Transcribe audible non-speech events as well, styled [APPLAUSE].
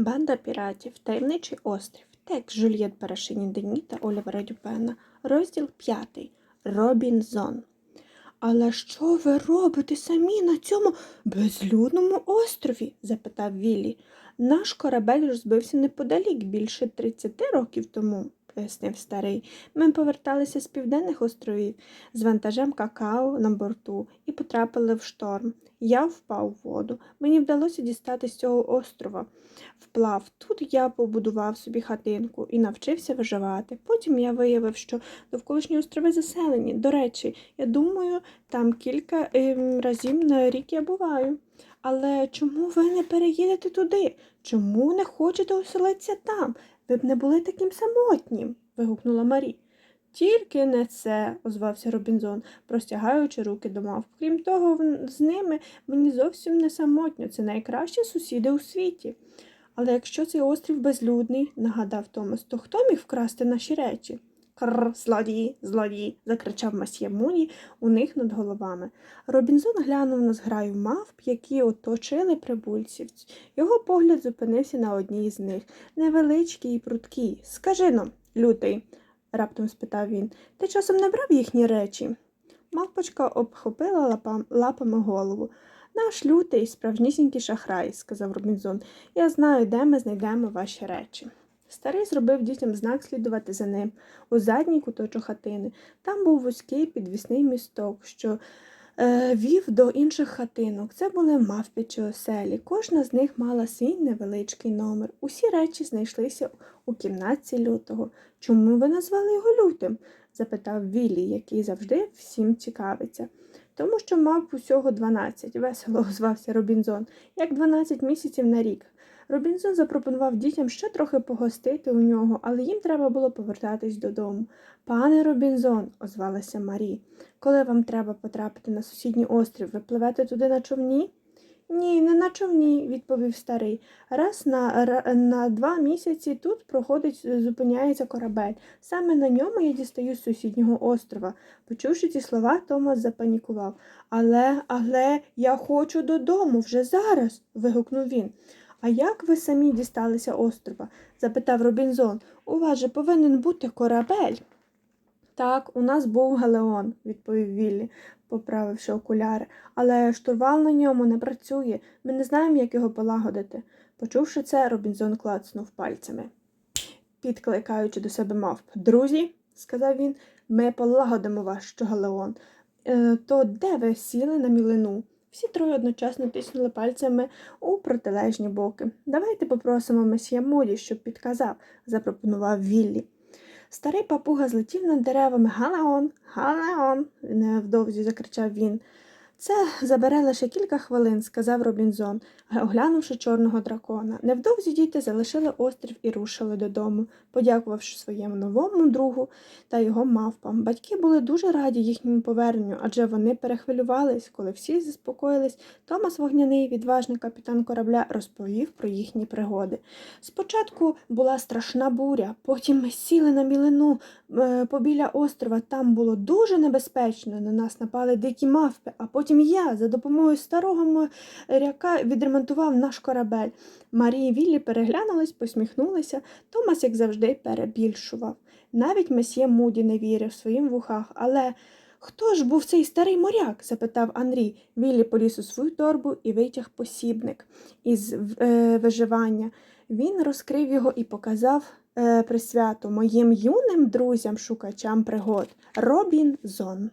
Банда піратів, таємничий острів, текст Жюльєт Парашині Дені та Олівера Дюпена, розділ 5. Робінзон. Але що ви робите самі на цьому безлюдному острові? запитав Віллі. Наш корабель розбився неподалік більше 30 років тому, пояснив старий. Ми поверталися з південних островів з вантажем какао на борту і потрапили в шторм. Я впав у воду. Мені вдалося дістати з цього острова. Вплав. Тут я побудував собі хатинку і навчився виживати. Потім я виявив, що довколишні острови заселені. До речі, я думаю, там кілька ем, разів на рік я буваю. Але чому ви не переїдете туди? Чому не хочете оселитися там? Ви б не були таким самотнім. вигукнула Марі. Тільки не це, озвався Робінзон, простягаючи руки до мавп. Крім того, з ними мені зовсім не самотньо. Це найкращі сусіди у світі. Але якщо цей острів безлюдний, нагадав Томас, то хто міг вкрасти наші речі? Крр, злодії, злодії, закричав масьє Муні у них над головами. Робінзон глянув на зграю мавп, які оточили прибульців. Його погляд зупинився на одній з них, невеличкій і пруткій. Скажи но, лютий, раптом спитав він, ти часом не брав їхні речі? Мавпочка обхопила лапам, лапами голову. Наш лютий, справжнісінький шахрай, сказав Робінзон. Я знаю, де ми знайдемо ваші речі. Старий зробив дітям знак слідувати за ним у задній куточок хатини. Там був вузький підвісний місток, що е, вів до інших хатинок. Це були мавпічі оселі. Кожна з них мала свій невеличкий номер. Усі речі знайшлися у кімнатці лютого. Чому ви назвали його лютим? запитав Віллі, який завжди всім цікавиться. Тому що мав усього 12, весело [LAUGHS] озвався Робінзон, як 12 місяців на рік. Робінзон запропонував дітям ще трохи погостити у нього, але їм треба було повертатись додому. Пане Робінзон, озвалася Марі, коли вам треба потрапити на сусідній острів, ви пливете туди на човні? Ні, не на човні, відповів старий. Раз на, на два місяці тут проходить, зупиняється корабель. Саме на ньому я дістаю з сусіднього острова. Почувши ці слова, Томас запанікував. Але, але я хочу додому вже зараз. вигукнув він. А як ви самі дісталися острова? запитав Робінзон. У вас же повинен бути корабель. Так, у нас був галеон, відповів Віллі, поправивши окуляри, але штурвал на ньому не працює. Ми не знаємо, як його полагодити. Почувши це, Робінзон клацнув пальцями, підкликаючи до себе мавп. Друзі, сказав він, ми полагодимо ваш галеон. Е, то де ви сіли на мілину? Всі троє одночасно тиснули пальцями у протилежні боки. Давайте попросимо месія Моді, щоб підказав, запропонував Віллі. Старий папуга злетів над деревами. Галеон, галеон, невдовзі закричав він. Це забере лише кілька хвилин, сказав Робінзон, оглянувши чорного дракона. Невдовзі діти залишили острів і рушили додому, подякувавши своєму новому другу та його мавпам. Батьки були дуже раді їхньому поверненню, адже вони перехвилювались, коли всі заспокоїлись. Томас Вогняний, відважний капітан корабля, розповів про їхні пригоди. Спочатку була страшна буря, потім ми сіли на мілину е, побіля острова. Там було дуже небезпечно. На нас напали дикі мавпи, а потім я за допомогою старого моряка відремонтував наш корабель. Марія і Віллі переглянулись, посміхнулися. Томас, як завжди, перебільшував. Навіть месьє Муді не вірив своїм вухах, але. Хто ж був цей старий моряк? запитав Андрій. Віллі поліз у свою торбу і витяг посібник із е, виживання. Він розкрив його і показав е, присвяту моїм юним друзям, шукачам пригод Робін Зон.